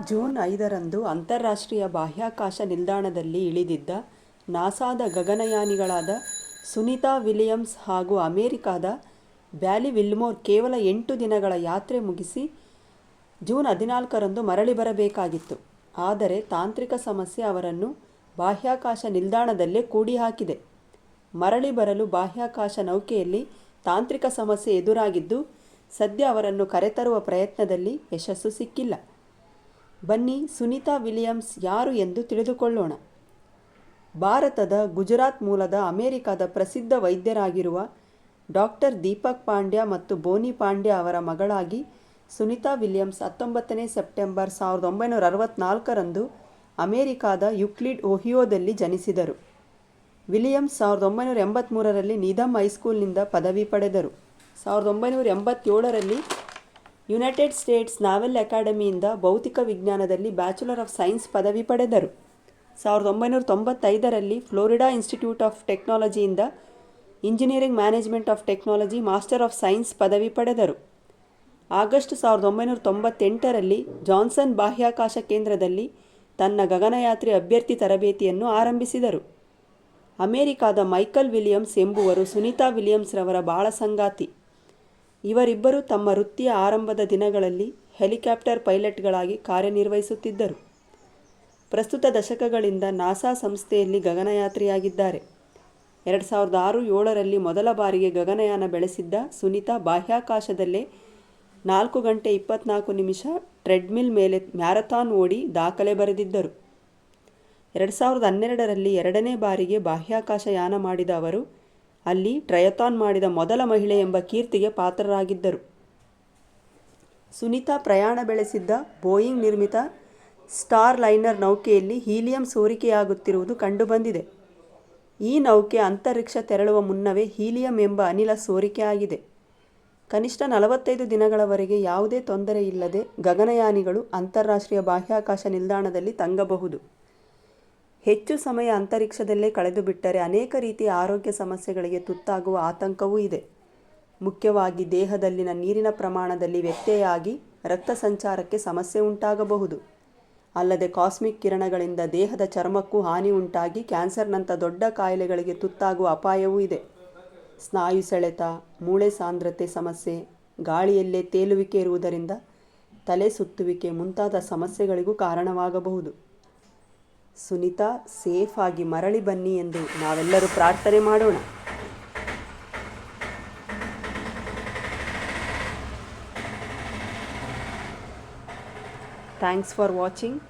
June ಐದರಂದು ಅಂತಾರಾಷ್ಟ್ರೀಯ ಬಾಹ್ಯಾಕಾಶ ನಿಲ್ದಾಣದಲ್ಲಿ ಇಳಿದಿದ್ದ ನಾಸಾದ ಗಗನಯಾನಿಗಳಾದ ಸುನಿತಾ ವಿಲಿಯಮ್ಸ್ ಹಾಗೂ ಅಮೆರಿಕಾದ ಬ್ಯಾಲಿ ವಿಲ್ಮೋರ್ ಕೇವಲ ಎಂಟು ದಿನಗಳ ಯಾತ್ರೆ ಮುಗಿಸಿ ಜೂನ್ ಹದಿನಾಲ್ಕರಂದು ಮರಳಿ ಬರಬೇಕಾಗಿತ್ತು. ಆದರೆ ತಾಂತ್ರಿಕ ಸಮಸ್ಯೆ ಅವರನ್ನು ಬಾಹ್ಯಾಕಾಶ ನಿಲ್ದಾಣದಲ್ಲೇ ಕೂಡಿಹಾಕಿದೆ. ಮರಳಿ ಬರಲು ಬಾಹ್ಯಾಕಾಶ ನೌಕೆಯಲ್ಲಿ ತಾಂತ್ರಿಕ ಸಮಸ್ಯೆ ಎದುರಾಗಿದ್ದು, ಸದ್ಯ ಅವರನ್ನು ಕರೆತರುವ ಪ್ರಯತ್ನದಲ್ಲಿ ಯಶಸ್ಸು ಸಿಕ್ಕಿಲ್ಲ. ಬನ್ನಿ ಸುನೀತಾ ವಿಲಿಯಮ್ಸ್ ಯಾರು ಎಂದು ತಿಳಿದುಕೊಳ್ಳೋಣ. ಭಾರತದ ಗುಜರಾತ್ ಮೂಲದ ಅಮೆರಿಕದ ಪ್ರಸಿದ್ಧ ವೈದ್ಯರಾಗಿರುವ ಡಾಕ್ಟರ್ ದೀಪಕ್ ಪಾಂಡ್ಯ ಮತ್ತು ಬೋನಿ ಪಾಂಡ್ಯ ಅವರ ಮಗಳಾಗಿ ಸುನಿತಾ ವಿಲಿಯಮ್ಸ್ ಹತ್ತೊಂಬತ್ತನೇ ಸೆಪ್ಟೆಂಬರ್ ಸಾವಿರದ ಒಂಬೈನೂರ ಅರವತ್ತ್ನಾಲ್ಕರಂದು ಅಮೆರಿಕಾದ ಯುಕ್ಲಿಡ್ ಓಹಿಯೋದಲ್ಲಿ ಜನಿಸಿದರು. ವಿಲಿಯಮ್ಸ್ ಸಾವಿರದ ಒಂಬೈನೂರ ಎಂಬತ್ತ್ಮೂರರಲ್ಲಿ ನಿಧಮ್ ಹೈಸ್ಕೂಲ್ನಿಂದ ಪದವಿ ಪಡೆದರು. ಸಾವಿರದ ಒಂಬೈನೂರ ಎಂಬತ್ತೇಳರಲ್ಲಿ ಯುನೈಟೆಡ್ ಸ್ಟೇಟ್ಸ್ ನಾವೆಲ್ ಅಕಾಡೆಮಿಯಿಂದ ಭೌತಿಕ ವಿಜ್ಞಾನದಲ್ಲಿ ಬ್ಯಾಚುಲರ್ ಆಫ್ ಸೈನ್ಸ್ ಪದವಿ ಪಡೆದರು. ಸಾವಿರದ ಒಂಬೈನೂರ ತೊಂಬತ್ತೈದರಲ್ಲಿ Florida institute of ಟೆಕ್ನಾಲಜಿಯಿಂದ engineering management of technology master of science ಪದವಿ ಪಡೆದರು. ಆಗಸ್ಟ್ ಸಾವಿರದ ಒಂಬೈನೂರ ತೊಂಬತ್ತೆಂಟರಲ್ಲಿ ಜಾನ್ಸನ್ ಬಾಹ್ಯಾಕಾಶ ಕೇಂದ್ರದಲ್ಲಿ ತನ್ನ ಗಗನಯಾತ್ರಿ ಅಭ್ಯರ್ಥಿ ತರಬೇತಿಯನ್ನು ಆರಂಭಿಸಿದರು. ಅಮೆರಿಕಾದ ಮೈಕಲ್ ವಿಲಿಯಮ್ಸ್ ಎಂಬುವರು ಸುನಿತಾ ವಿಲಿಯಮ್ಸ್ರವರ ಬಾಳ ಸಂಗಾತಿ. ಇವರಿಬ್ಬರು ತಮ್ಮ ವೃತ್ತಿಯ ಆರಂಭದ ದಿನಗಳಲ್ಲಿ ಹೆಲಿಕಾಪ್ಟರ್ ಪೈಲಟ್ಗಳಾಗಿ ಕಾರ್ಯನಿರ್ವಹಿಸುತ್ತಿದ್ದರು. ಪ್ರಸ್ತುತ ದಶಕಗಳಿಂದ ನಾಸಾ ಸಂಸ್ಥೆಯಲ್ಲಿ ಗಗನಯಾತ್ರಿಯಾಗಿದ್ದಾರೆ. ಎರಡು ಸಾವಿರದ ಆರು ಏಳರಲ್ಲಿ ಮೊದಲ ಬಾರಿಗೆ ಗಗನಯಾನ ಬೆಳೆಸಿದ್ದ ಸುನಿತಾ ಬಾಹ್ಯಾಕಾಶದಲ್ಲೇ ನಾಲ್ಕು ಗಂಟೆ ಇಪ್ಪತ್ನಾಲ್ಕು ನಿಮಿಷ ಟ್ರೆಡ್ಮಿಲ್ ಮೇಲೆ ಮ್ಯಾರಥಾನ್ ಓಡಿ ದಾಖಲೆ ಬರೆದಿದ್ದರು. ಎರಡು ಸಾವಿರದ ಹನ್ನೆರಡರಲ್ಲಿ ಎರಡನೇ ಬಾರಿಗೆ ಬಾಹ್ಯಾಕಾಶ ಯಾನ ಮಾಡಿದ ಅವರು ಅಲ್ಲಿ ಟ್ರಯಥಾನ್ ಮಾಡಿದ ಮೊದಲ ಮಹಿಳೆ ಎಂಬ ಕೀರ್ತಿಗೆ ಪಾತ್ರರಾಗಿದ್ದರು. ಸುನಿತಾ ಪ್ರಯಾಣ ಬೆಳೆಸಿದ್ದ ಬೋಯಿಂಗ್ ನಿರ್ಮಿತ ಸ್ಟಾರ್ ಲೈನರ್ ನೌಕೆಯಲ್ಲಿ ಹೀಲಿಯಂ ಸೋರಿಕೆಯಾಗುತ್ತಿರುವುದು ಕಂಡುಬಂದಿದೆ. ಈ ನೌಕೆ ಅಂತರಿಕ್ಷ ತೆರಳುವ ಮುನ್ನವೇ ಹೀಲಿಯಂ ಎಂಬ ಅನಿಲ ಸೋರಿಕೆಯಾಗಿದೆ. ಕನಿಷ್ಠ ನಲವತ್ತೈದು ದಿನಗಳವರೆಗೆ ಯಾವುದೇ ತೊಂದರೆ ಇಲ್ಲದೆ ಗಗನಯಾನಿಗಳು ಅಂತಾರಾಷ್ಟ್ರೀಯ ಬಾಹ್ಯಾಕಾಶ ನಿಲ್ದಾಣದಲ್ಲಿ ತಂಗಬಹುದು. ಹೆಚ್ಚು ಸಮಯ ಅಂತರಿಕ್ಷದಲ್ಲೇ ಕಳೆದು ಬಿಟ್ಟರೆ ಅನೇಕ ರೀತಿಯ ಆರೋಗ್ಯ ಸಮಸ್ಯೆಗಳಿಗೆ ತುತ್ತಾಗುವ ಆತಂಕವೂ ಇದೆ. ಮುಖ್ಯವಾಗಿ ದೇಹದಲ್ಲಿನ ನೀರಿನ ಪ್ರಮಾಣದಲ್ಲಿ ವ್ಯತ್ಯಯಾಗಿ ರಕ್ತ ಸಂಚಾರಕ್ಕೆ ಸಮಸ್ಯೆ ಉಂಟಾಗಬಹುದು. ಅಲ್ಲದೆ ಕಾಸ್ಮಿಕ್ ಕಿರಣಗಳಿಂದ ದೇಹದ ಚರ್ಮಕ್ಕೂ ಹಾನಿ ಉಂಟಾಗಿ ಕ್ಯಾನ್ಸರ್ನಂಥ ದೊಡ್ಡ ಕಾಯಿಲೆಗಳಿಗೆ ತುತ್ತಾಗುವ ಅಪಾಯವೂ ಇದೆ. ಸ್ನಾಯು ಸೆಳೆತ, ಮೂಳೆ ಸಾಂದ್ರತೆ ಸಮಸ್ಯೆ, ಗಾಳಿಯಲ್ಲೇ ತೇಲುವಿಕೆ ಇರುವುದರಿಂದ ತಲೆ ಸುತ್ತುವಿಕೆ ಮುಂತಾದ ಸಮಸ್ಯೆಗಳಿಗೂ ಕಾರಣವಾಗಬಹುದು. ಸುನಿತಾ ಸೇಫ್ ಆಗಿ ಮರಳಿ ಬನ್ನಿ ಎಂದು ನಾವೆಲ್ಲರೂ ಪ್ರಾರ್ಥನೆ ಮಾಡೋಣ. Thanks for watching